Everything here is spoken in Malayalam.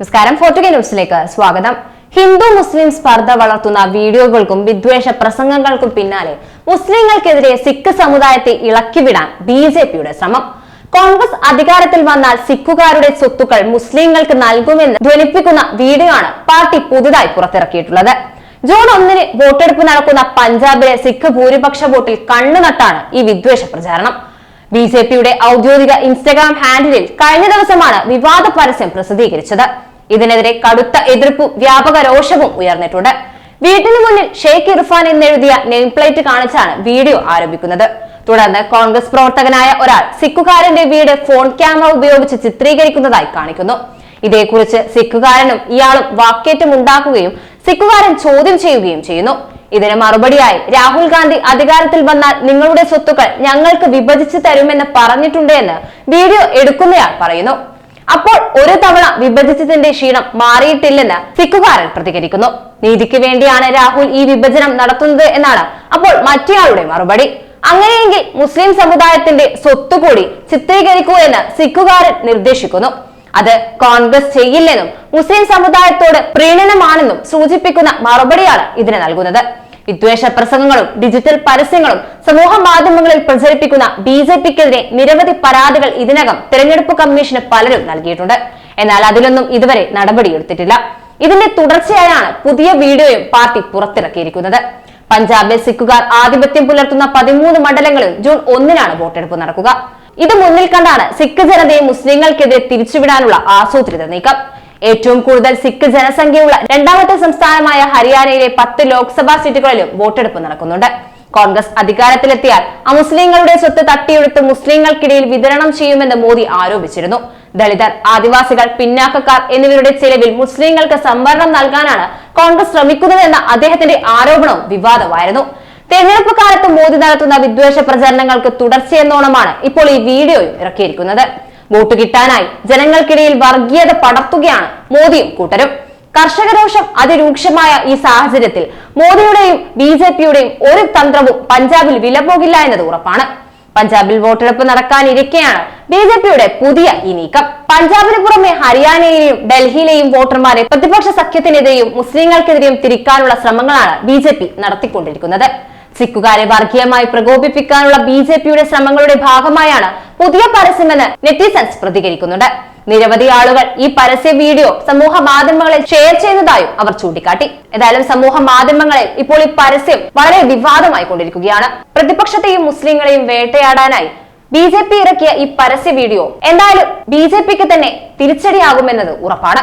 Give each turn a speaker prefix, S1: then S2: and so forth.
S1: നമസ്കാരം. ഫോർട്ടുഗ ന്യൂസിലേക്ക് സ്വാഗതം. ഹിന്ദു മുസ്ലിം സ്പർദ്ധ വളർത്തുന്ന വീഡിയോകൾക്കും വിദ്വേഷ പ്രസംഗങ്ങൾക്കും പിന്നാലെ മുസ്ലിങ്ങൾക്കെതിരെ സിഖ് സമുദായത്തെ ഇളക്കിവിടാൻ ബി ജെ പിയുടെ ശ്രമം. കോൺഗ്രസ് അധികാരത്തിൽ വന്നാൽ സിഖുകാരുടെ സ്വത്തുക്കൾ മുസ്ലിങ്ങൾക്ക് നൽകുമെന്ന് ധ്വനിപ്പിക്കുന്ന വീഡിയോ ആണ് പാർട്ടി പുതുതായി പുറത്തിറക്കിയിട്ടുള്ളത്. ജൂൺ ഒന്നിന് വോട്ടെടുപ്പ് നടക്കുന്ന പഞ്ചാബിലെ സിഖ് ഭൂരിപക്ഷ വോട്ടിൽ കണ്ണുനട്ടാണ് ഈ വിദ്വേഷ പ്രചാരണം. ബി ജെ പിയുടെ ഔദ്യോഗിക ഇൻസ്റ്റഗ്രാം ഹാൻഡിലിൽ കഴിഞ്ഞ ദിവസമാണ് വിവാദ പരസ്യം പ്രസിദ്ധീകരിച്ചത്. ഇതിനെതിരെ കടുത്ത എതിർപ്പും വ്യാപക രോഷവും ഉയർന്നിട്ടുണ്ട്. വീട്ടിന് മുന്നിൽ ഷെയ്ഖ് ഇർഫാൻ എന്നെഴുതിയ നെയിം പ്ലേറ്റ് കാണിച്ചാണ് വീഡിയോ ആരംഭിക്കുന്നത്. തുടർന്ന് കോൺഗ്രസ് പ്രവർത്തകനായ ഒരാൾ സിഖുകാരന്റെ വീട് ഫോൺ ക്യാമറ ഉപയോഗിച്ച് ചിത്രീകരിക്കുന്നതായി കാണിക്കുന്നു. ഇതേക്കുറിച്ച് സിഖുകാരനും ഇയാളും വാക്കേറ്റം ഉണ്ടാക്കുകയും സിഖുകാരൻ ചോദ്യം ചെയ്യുകയും ചെയ്യുന്നു. ഇതിന് മറുപടിയായി രാഹുൽ ഗാന്ധി അധികാരത്തിൽ വന്നാൽ നിങ്ങളുടെ സ്വത്തുക്കൾ ഞങ്ങൾക്ക് വിഭജിച്ചു തരുമെന്ന് പറഞ്ഞിട്ടുണ്ടെന്ന് വീഡിയോ എടുക്കുന്നയാൾ പറയുന്നു. അപ്പോൾ ഒരു തവണ വിഭജിച്ചതിന്റെ ക്ഷീണം മാറിയിട്ടില്ലെന്ന് സിഖുകാരൻ പ്രതികരിക്കുന്നു. നീതിക്ക് വേണ്ടിയാണ് രാഹുൽ ഈ വിഭജനം നടത്തുന്നത് എന്നാണ് അപ്പോൾ മറ്റേയാളുടെ മറുപടി. അങ്ങനെയെങ്കിൽ മുസ്ലിം സമുദായത്തിന്റെ സ്വത്ത് കൂടി ചിത്രീകരിക്കൂ എന്ന് സിഖുകാരൻ നിർദ്ദേശിക്കുന്നു. അത് കോൺഗ്രസ് ചെയ്യില്ലെന്നും മുസ്ലിം സമുദായത്തോട് പ്രീണനമാണെന്നും സൂചിപ്പിക്കുന്ന മറുപടിയാണ് ഇതിന് നൽകുന്നത്. വിദ്വേഷ പ്രസംഗങ്ങളും ഡിജിറ്റൽ പരസ്യങ്ങളും സമൂഹ മാധ്യമങ്ങളിൽ പ്രചരിപ്പിക്കുന്ന ബി ജെ പിക്കെതിരെ നിരവധി പരാതികൾ ഇതിനകം തെരഞ്ഞെടുപ്പ് കമ്മീഷന് പലരും നൽകിയിട്ടുണ്ട്. എന്നാൽ അതിലൊന്നും ഇതുവരെ നടപടിയെടുത്തിട്ടില്ല. ഇതിന്റെ തുടർച്ചയായാണ് പുതിയ വീഡിയോയും പാർട്ടി പുറത്തിറക്കിയിരിക്കുന്നത്. പഞ്ചാബിൽ സിഖുകാർ ആധിപത്യം പുലർത്തുന്ന പതിമൂന്ന് മണ്ഡലങ്ങളിൽ ജൂൺ ഒന്നിനാണ് വോട്ടെടുപ്പ് നടക്കുക. ഇത് മുന്നിൽ കണ്ടാണ് സിഖ് ജനതയെ മുസ്ലിങ്ങൾക്കെതിരെ തിരിച്ചുവിടാനുള്ള ആസൂത്രിത നീക്കം. ഏറ്റവും കൂടുതൽ സിഖ് ജനസംഖ്യയുള്ള രണ്ടാമത്തെ സംസ്ഥാനമായ ഹരിയാനയിലെ പത്ത് ലോക്സഭാ സീറ്റുകളിലും വോട്ടെടുപ്പ് നടക്കുന്നുണ്ട്. കോൺഗ്രസ് അധികാരത്തിലെത്തിയാൽ അമുസ്ലിങ്ങളുടെ സ്വത്ത് തട്ടിയെടുത്ത് മുസ്ലിങ്ങൾക്കിടയിൽ വിതരണം ചെയ്യുമെന്ന് മോദി ആരോപിച്ചിരുന്നു. ദളിതർ ആദിവാസികൾ പിന്നാക്കക്കാർ എന്നിവരുടെ ചെലവിൽ മുസ്ലിങ്ങൾക്ക് സംവരണം നൽകാനാണ് കോൺഗ്രസ് ശ്രമിക്കുന്നതെന്ന അദ്ദേഹത്തിന്റെ ആരോപണവും വിവാദമായിരുന്നു. തെരഞ്ഞെടുപ്പ് കാലത്ത് മോദി നടത്തുന്ന വിദ്വേഷ പ്രചരണങ്ങൾക്ക് തുടർച്ചയെന്നോണമാണ് ഇപ്പോൾ ഈ വീഡിയോയും ഇറക്കിയിരിക്കുന്നത്. വോട്ട് കിട്ടാനായി ജനങ്ങൾക്കിടയിൽ വർഗീയത പടർത്തുകയാണ് മോദിയും കൂട്ടരും. കർഷകരോഷം അതിരൂക്ഷമായ ഈ സാഹചര്യത്തിൽ മോദിയുടെയും ബി ജെ പിയുടെയും ഒരു തന്ത്രവും പഞ്ചാബിൽ വില പോകില്ല എന്നത് ഉറപ്പാണ്. പഞ്ചാബിൽ വോട്ടെടുപ്പ് നടക്കാനിരിക്കെയാണ് ബി ജെ പിയുടെ പുതിയ ഈ നീക്കം. പഞ്ചാബിന് പുറമെ ഹരിയാനയിലെയും ഡൽഹിയിലെയും വോട്ടർമാരെ പ്രതിപക്ഷ സഖ്യത്തിനെതിരെയും മുസ്ലിങ്ങൾക്കെതിരെയും തിരിക്കാനുള്ള ശ്രമങ്ങളാണ് ബി നടത്തിക്കൊണ്ടിരിക്കുന്നത്. സിഖുകാരെ വർഗീയമായി പ്രകോപിപ്പിക്കാനുള്ള ബി ജെ പിയുടെ ശ്രമങ്ങളുടെ ഭാഗമായാണ് പുതിയ പരസ്യമെന്ന് നെറ്റിസൺസ് പ്രതികരിക്കുന്നുണ്ട്. നിരവധി ആളുകൾ ഈ പരസ്യ വീഡിയോ സമൂഹ മാധ്യമങ്ങളിൽ ഷെയർ ചെയ്തതായും അവർ ചൂണ്ടിക്കാട്ടി. ഏതായാലും സമൂഹ മാധ്യമങ്ങളിൽ ഇപ്പോൾ ഈ പരസ്യം വളരെ വിവാദമായി കൊണ്ടിരിക്കുകയാണ്. പ്രതിപക്ഷത്തെയും മുസ്ലിങ്ങളെയും വേട്ടയാടാനായി ബി ജെ പി ഇറക്കിയ ഈ പരസ്യ വീഡിയോ എന്തായാലും ബി ജെ പിക്ക് തന്നെ തിരിച്ചടിയാകുമെന്നത് ഉറപ്പാണ്.